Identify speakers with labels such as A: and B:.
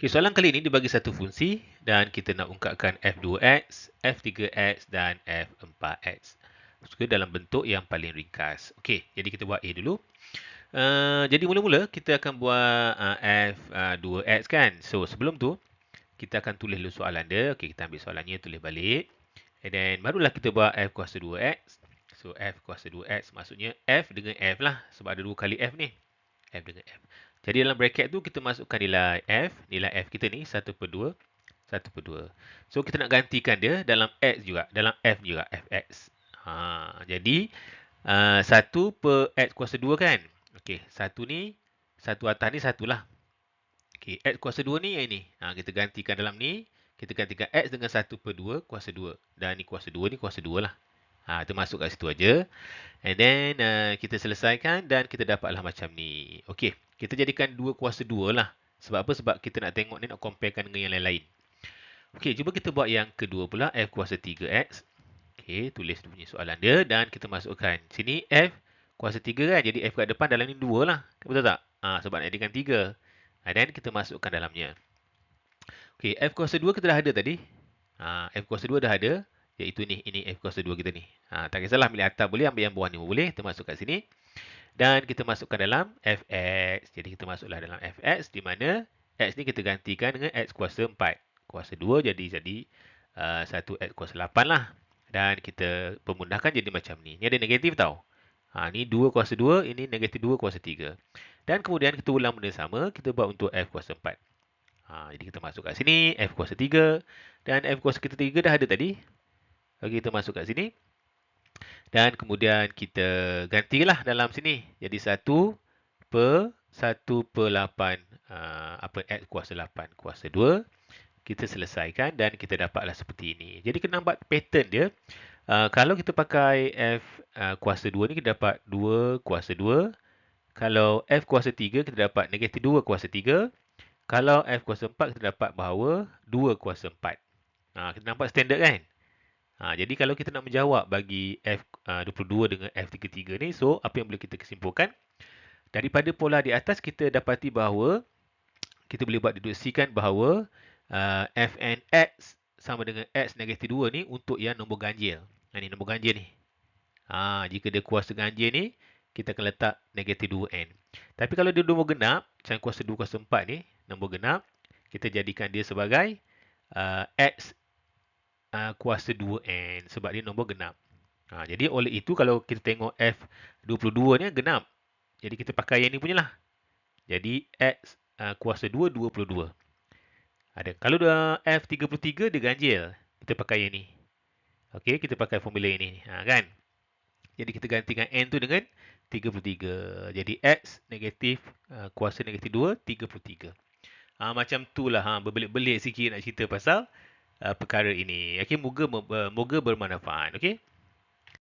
A: Okay, soalan kali ini dibagi satu fungsi dan kita nak ungkapkan f2x, f3x dan f4x. Suka dalam bentuk yang paling ringkas. Okey, jadi kita buat A dulu. Uh, jadi mula-mula kita akan buat uh, f2x kan. So sebelum tu kita akan tulis dulu soalan dia. Okey, kita ambil soalannya tulis balik. And then barulah kita buat f kuasa 2x. So f kuasa 2x maksudnya f dengan f lah sebab ada dua kali f ni. f dengan f. Jadi dalam bracket tu kita masukkan nilai F. Nilai F kita ni 1 per 2. 1 per 2. So kita nak gantikan dia dalam X juga. Dalam F juga. Fx. Ha, jadi uh, 1 per X kuasa 2 kan. Okey. 1 ni. 1 atas ni 1 lah. Okey. X kuasa 2 ni yang ini. Ha, kita gantikan dalam ni. Kita gantikan X dengan 1 per 2 kuasa 2. Dan ni kuasa 2 ni kuasa 2 lah. Ha, itu masuk kat situ aja. And then uh, kita selesaikan dan kita dapatlah macam ni. Okey kita jadikan 2 kuasa 2 lah. Sebab apa? Sebab kita nak tengok ni nak comparekan dengan yang lain-lain. Okey, cuba kita buat yang kedua pula. F kuasa 3X. Okey, tulis punya soalan dia. Dan kita masukkan. Sini F kuasa 3 kan. Jadi F kat depan dalam ni 2 lah. Betul tak? Ha, sebab nak jadikan 3. Ha, dan kita masukkan dalamnya. Okey, F kuasa 2 kita dah ada tadi. Ha, F kuasa 2 dah ada. Iaitu ni. Ini F kuasa 2 kita ni. Ha, tak kisahlah ambil atas boleh. Ambil yang bawah ni boleh. Kita masuk kat sini. Dan kita masukkan dalam fx. Jadi kita masuklah dalam fx di mana x ni kita gantikan dengan x kuasa 4. Kuasa 2 jadi jadi uh, 1x kuasa 8 lah. Dan kita pemudahkan jadi macam ni. Ni ada negatif tau. Ha, ni 2 kuasa 2, ini negatif 2 kuasa 3. Dan kemudian kita ulang benda sama, kita buat untuk f kuasa 4. Ha, jadi kita masuk kat sini, f kuasa 3. Dan f kuasa kita 3 dah ada tadi. Okay, kita masuk kat sini. Dan kemudian kita gantilah dalam sini. Jadi 1 per 1 per 8. Uh, apa X kuasa 8 kuasa 2. Kita selesaikan dan kita dapatlah seperti ini. Jadi kena nampak pattern dia. Uh, kalau kita pakai F uh, kuasa 2 ni kita dapat 2 kuasa 2. Kalau F kuasa 3 kita dapat negatif 2 kuasa 3. Kalau F kuasa 4 kita dapat bahawa 2 kuasa 4. Ha, kita nampak standard kan? Ha, jadi kalau kita nak menjawab bagi F22 uh, dengan F33 ni, so apa yang boleh kita kesimpulkan? Daripada pola di atas kita dapati bahawa kita boleh buat deduksikan bahawa uh, Fnx sama dengan X negatif 2 ni untuk yang nombor ganjil. Ha, ni nombor ganjil ni. Ha, jika dia kuasa ganjil ni, kita akan letak negatif 2n. Tapi kalau dia nombor genap, macam kuasa 2, kuasa 4 ni, nombor genap, kita jadikan dia sebagai uh, X uh, kuasa 2n sebab dia nombor genap. Ha, jadi oleh itu kalau kita tengok F22 ni genap. Jadi kita pakai yang ni punya lah. Jadi X uh, kuasa 2, 22. Ada. Kalau dah F33 dia ganjil. Kita pakai yang ni. Okey, kita pakai formula ini. Ha, kan? Jadi kita gantikan N tu dengan 33. Jadi X negatif uh, kuasa negatif 2, 33. Ha, macam tu lah. Ha, berbelit-belit sikit nak cerita pasal uh, perkara ini. Okey, moga uh, moga bermanfaat. Okey.